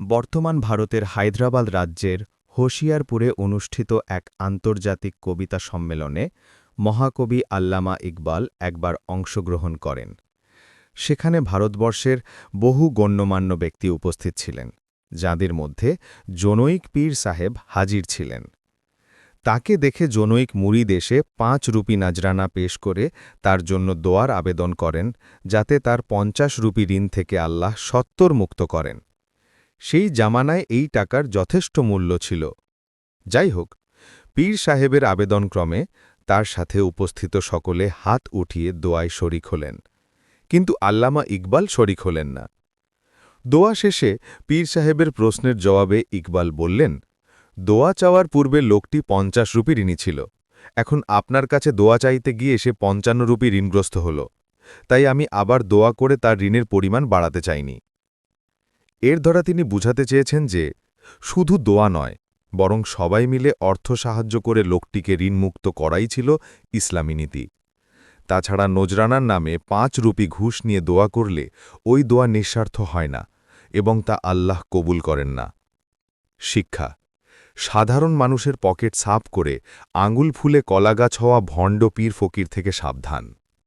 বর্তমান ভারতের হায়দ্রাবাদ রাজ্যের হোশিয়ারপুরে অনুষ্ঠিত এক আন্তর্জাতিক কবিতা সম্মেলনে মহাকবি আল্লামা ইকবাল একবার অংশগ্রহণ করেন। সেখানে ভারতবর্ষের বহু গণ্যমান্য ব্যক্তি উপস্থিত ছিলেন, যাদের মধ্যে জনৈক পীর সাহেব হাজির ছিলেন। তাকে দেখে জনৈক মুরিদ এসে পাঁচ রুপি নাজরানা পেশ করে তার জন্য দোয়ার আবেদন করেন, যাতে তার পঞ্চাশ রুপি ঋণ থেকে আল্লাহ সত্তর মুক্ত করেন। সেই জামানায় এই টাকার যথেষ্ট মূল্য ছিল। যাই হোক পীর সাহেবের আবেদনক্রমে তার সাথে উপস্থিত সকলে হাত উঠিয়ে দোয়ায় শরিক হলেন। কিন্তু আল্লামা ইকবাল শরিক হলেন না। দোয়া শেষে পীর সাহেবের প্রশ্নের জবাবে ইকবাল বললেন, দোয়া চাওয়ার পূর্বে লোকটি পঞ্চাশ রুপি ঋণী ছিল। এখন আপনার কাছে দোয়া চাইতে গিয়ে সে পঞ্চান্ন রুপি ঋণগ্রস্ত হল। তাই আমি আবার দোয়া করে তার ঋণের পরিমাণ বাড়াতে চাইনি। এর দ্বারা তিনি বুঝাতে চেয়েছেন যে, শুধু দোয়া নয়, বরং সবাই মিলে অর্থ সাহায্য করে লোকটিকে ঋণমুক্ত করাই ছিল ইসলামী নীতি। তাছাড়া নজরানার নামে পাঁচ রুপি ঘুষ নিয়ে দোয়া করলে ওই দোয়া নিঃস্বার্থ হয় না এবং তা আল্লাহ কবুল করেন না। শিক্ষা। সাধারণ মানুষের পকেট সাফ করে আঙুল ফুলে কলাগাছ হওয়া ভণ্ড পীর ফকির থেকে সাবধান।